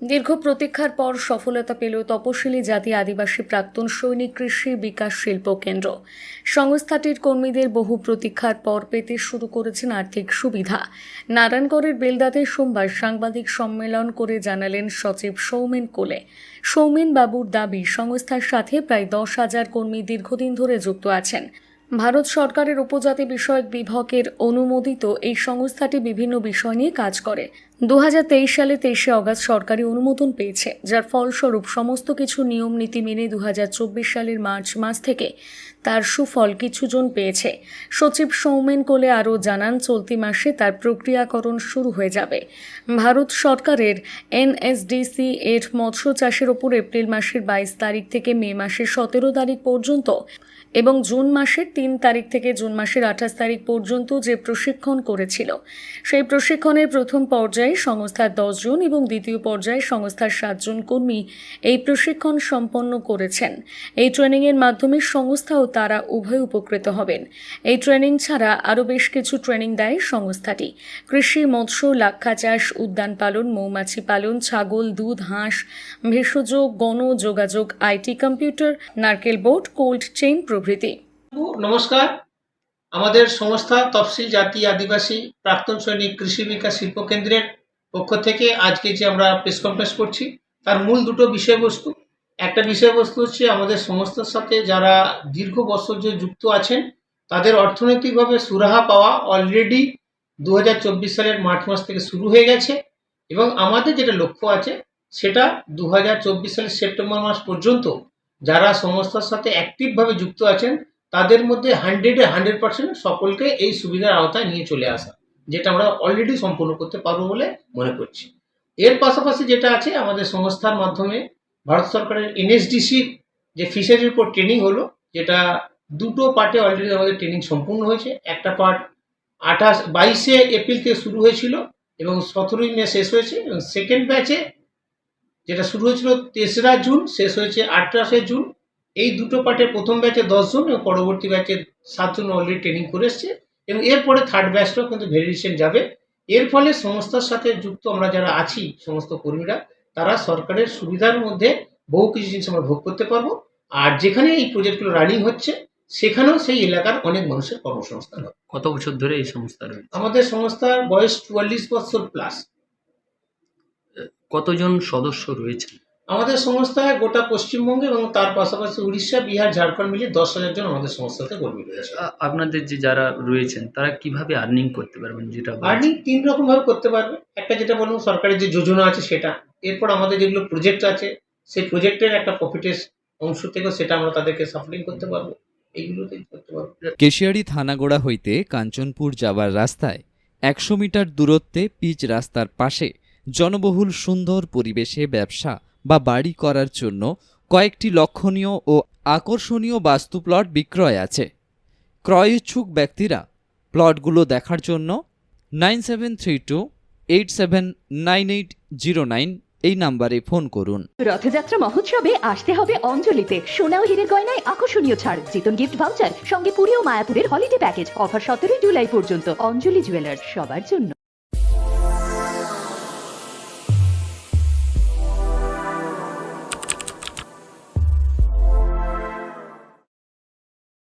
দীর্ঘ প্রতীক্ষার পর সফলতা পেল তপশিলি জাতি আদিবাসী প্রাক্তন সৈনিক কৃষি বিকাশ শিল্প কেন্দ্র। সংস্থাটির কর্মীদের বহু প্রতীক্ষার পর পেতে শুরু করেছেন আর্থিক সুবিধা। নারায়ণগড়ের বেলদাতে সোমবার সাংবাদিক সম্মেলন করে জানালেন সচিব সৌমেন কোলে। সৌমেন বাবুর দাবি, সংস্থার সাথে প্রায় দশ হাজার কর্মী দীর্ঘদিন ধরে যুক্ত আছেন। ভারত সরকারের উপজাতি বিষয়ক বিভাগের অনুমোদিত এই সংস্থাটি বিভিন্ন বিষয় নিয়ে কাজ করে। দু হাজার তেইশ সালে তেইশে অগস্ট সরকারি অনুমোদন পেয়েছে, যার ফলস্বরূপ সমস্ত কিছু নিয়ম নীতি মেনে দুহাজার চব্বিশ সালের মার্চ মাস থেকে তার সুফল কিছুজন পেয়েছে। সচিব সৌমেন কোলে আরও জানান, চলতি মাসে তার প্রক্রিয়াকরণ শুরু হয়ে যাবে। ভারত সরকারের এনএসডিসি এর মৎস্য চাষের ওপর এপ্রিল মাসের বাইশ তারিখ থেকে মে মাসের সতেরো তারিখ পর্যন্ত এবং জুন মাসের তিন তারিখ থেকে জুন মাসের আঠাশ তারিখ পর্যন্ত যে প্রশিক্ষণ করেছিল। সেই প্রশিক্ষণের প্রথম পর্যায়ে সংস্থার দশজন এবং দ্বিতীয় পর্যায়ে সংস্থার সাতজন কর্মী এই প্রশিক্ষণ সম্পন্ন করেছেন। এই ট্রেনিংয়ের মাধ্যমে সংস্থা ও তারা উভয় উপকৃত হবেন। এই ট্রেনিং ছাড়া আরও বেশ কিছু ট্রেনিং দেয় সংস্থাটি। কৃষি, মৎস্য, লাক্ষা চাষ, উদ্যান পালন, মৌমাছি পালন, ছাগল, দুধ, হাঁস, ভেষজ, গণ, যোগাযোগ, আইটি, কম্পিউটার, নারকেল বোর্ড, কোল্ড চেইন প্রভৃতি। নমস্কার। আমাদের সংস্থা তফসিল জাতি আদিবাসী প্রাক্তন সৈনিক কৃষি বিকাশ শিল্প কেন্দ্রের পক্ষ থেকে আজকে যে আমরা প্রেস কনফারেন্স করছি, তার মূল দুটো বিষয়বস্তু। একটা বিষয়বস্তু হচ্ছে আমাদের সংস্থার সাথে যারা দীর্ঘ বছর যে যুক্ত আছেন, তাদের অর্থনৈতিকভাবে সুরাহা পাওয়া অলরেডি দু হাজার চব্বিশ সালের মার্চ মাস থেকে শুরু হয়ে গেছে এবং আমাদের যেটা লক্ষ্য আছে, সেটা দু হাজার চব্বিশ সালের সেপ্টেম্বর মাস পর্যন্ত যারা সংস্থার সাথে অ্যাক্টিভভাবে যুক্ত আছেন তাদের মধ্যে হান্ড্রেডে হান্ড্রেড পার্সেন্ট সকলকে এই সুবিধার আওতায় নিয়ে চলে আসা, যেটা আমরা অলরেডি সম্পূর্ণ করতে পারব বলে মনে করছি। এর পাশাপাশি যেটা আছে, আমাদের সংস্থার মাধ্যমে ভারত সরকারের এনএসডিসির যে ফিশারির উপর ট্রেনিং হলো, যেটা দুটো পার্টে অলরেডি আমাদের ট্রেনিং সম্পূর্ণ হয়েছে। একটা পার্ট আঠাশ, বাইশে এপ্রিল থেকে শুরু হয়েছিল এবং সতেরোই মে শেষ হয়েছে এবং সেকেন্ড ব্যাচে যেটা শুরু হয়েছিল তেসরা জুন, শেষ হয়েছে আঠাশে জুন এই দুটো পার্টের প্রথম ব্যাচে দশজন এবং পরবর্তী ব্যাচে সাতজন অলরেডি ট্রেনিং করে এসছে এবং এরপরে থার্ড ব্যাচটাও কিন্তু ভেরিয়েশন যাবে। এর ফলে সংস্থার সাথে যুক্ত আমরা যারা আছি সমস্ত কর্মীরা তারা সরকারের সুবিধার মধ্যে বহু কিছু জিনিস আমরা ভোগ করতে পারব। আর যেখানে এই প্রজেক্টগুলো রানিং হচ্ছে সেখানেও সেই এলাকার অনেক মানুষের কর্মসংস্থান হবে। কত বছর ধরে এই সংস্থা রয়েছে? আমাদের সংস্থার বয়স চুয়াল্লিশ বছর প্লাস কতজন সদস্য রয়েছে? আমাদের সংস্থায় গোটা পশ্চিমবঙ্গে এবং তার পাশাপাশি উড়িষ্যা বিহার ঝাড়খণ্ড মিলিয়ে দশ হাজার জন আমাদের সংস্থাতে কর্মী রয়েছে। আপনাদের যে যারা রয়েছেন তারা কীভাবে আর্নিং করতে পারবেন যেটা আর্নিং তিন রকম ভাবে করতে পারবে। একটা যেটা বলুন সরকারের যে যোজনা আছে সেটা। এরপর আমাদের যেগুলো প্রজেক্ট আছে সেই প্রজেক্টের একটা প্রফিটের অংশ থেকেও সেটা আমরা তাদেরকে সাপোর্টিং করতে পারব। এইগুলোতেই করতে পারব। কেশিয়ারি থানাগোড়া হইতে কাঞ্চনপুর যাওয়ার রাস্তায় একশো মিটার দূরত্বে পিচ রাস্তার পাশে জনবহুল সুন্দর পরিবেশে ব্যবসা বা বাড়ি করার জন্য কয়েকটি লক্ষণীয় ও আকর্ষণীয় বাস্তু প্লট বিক্রয় আছে। ক্রয় ইচ্ছুক ব্যক্তিরা প্লটগুলো দেখার জন্য nine seven three two eight seven nine eight zero nine এই নাম্বারে ফোন করুন। রথযাত্রা মহোৎসবে আসতে হবে অঞ্জলিতে। সোনা ও হীরের গয়নায় আকর্ষণীয় ছাড়, জিতন গিফট ভাউচার, সঙ্গে পুরী ও মায়াপুরের হলিডে প্যাকেজ অফার সতেরোই জুলাই পর্যন্ত। অঞ্জলি জুয়েলার্স সবার জন্য।